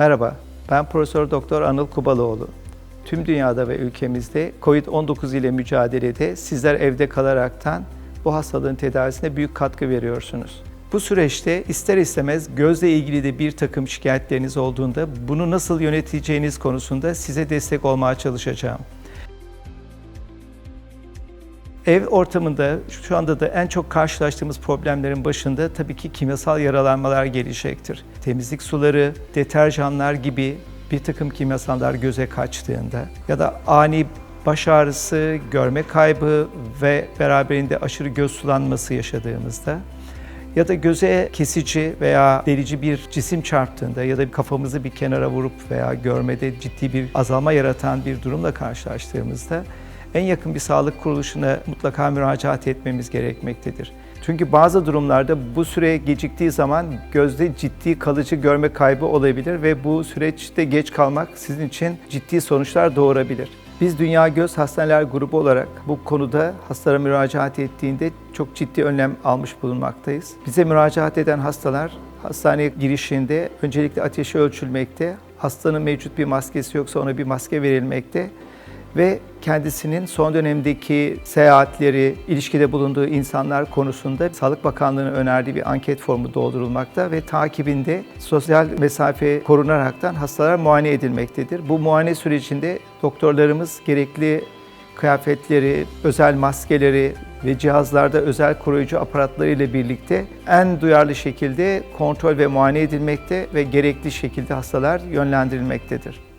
Merhaba, ben Profesör Doktor Anıl Kubaloğlu. Tüm dünyada ve ülkemizde COVID-19 ile mücadelede sizler evde kalaraktan bu hastalığın tedavisine büyük katkı veriyorsunuz. Bu süreçte ister istemez gözle ilgili de bir takım şikayetleriniz olduğunda bunu nasıl yöneteceğiniz konusunda size destek olmaya çalışacağım. Ev ortamında şu anda da en çok karşılaştığımız problemlerin başında tabii ki kimyasal yaralanmalar gelecektir. Temizlik suları, deterjanlar gibi bir takım kimyasallar göze kaçtığında ya da ani baş ağrısı, görme kaybı ve beraberinde aşırı göz sulanması yaşadığımızda ya da göze kesici veya delici bir cisim çarptığında ya da kafamızı bir kenara vurup veya görmede ciddi bir azalma yaratan bir durumla karşılaştığımızda en yakın bir sağlık kuruluşuna mutlaka müracaat etmemiz gerekmektedir. Çünkü bazı durumlarda bu süre geciktiği zaman gözde ciddi kalıcı görme kaybı olabilir ve bu süreçte geç kalmak sizin için ciddi sonuçlar doğurabilir. Biz Dünya Göz Hastaneler Grubu olarak bu konuda hastalara müracaat ettiğinde çok ciddi önlem almış bulunmaktayız. Bize müracaat eden hastalar hastaneye girişinde öncelikle ateşi ölçülmekte, hastanın mevcut bir maskesi yoksa ona bir maske verilmekte ve kendisinin son dönemdeki seyahatleri, ilişkide bulunduğu insanlar konusunda Sağlık Bakanlığı'nın önerdiği bir anket formu doldurulmakta ve takibinde sosyal mesafe korunaraktan hastalar muayene edilmektedir. Bu muayene sürecinde doktorlarımız gerekli kıyafetleri, özel maskeleri ve cihazlarda özel koruyucu aparatları ile birlikte en duyarlı şekilde kontrol ve muayene edilmekte ve gerekli şekilde hastalar yönlendirilmektedir.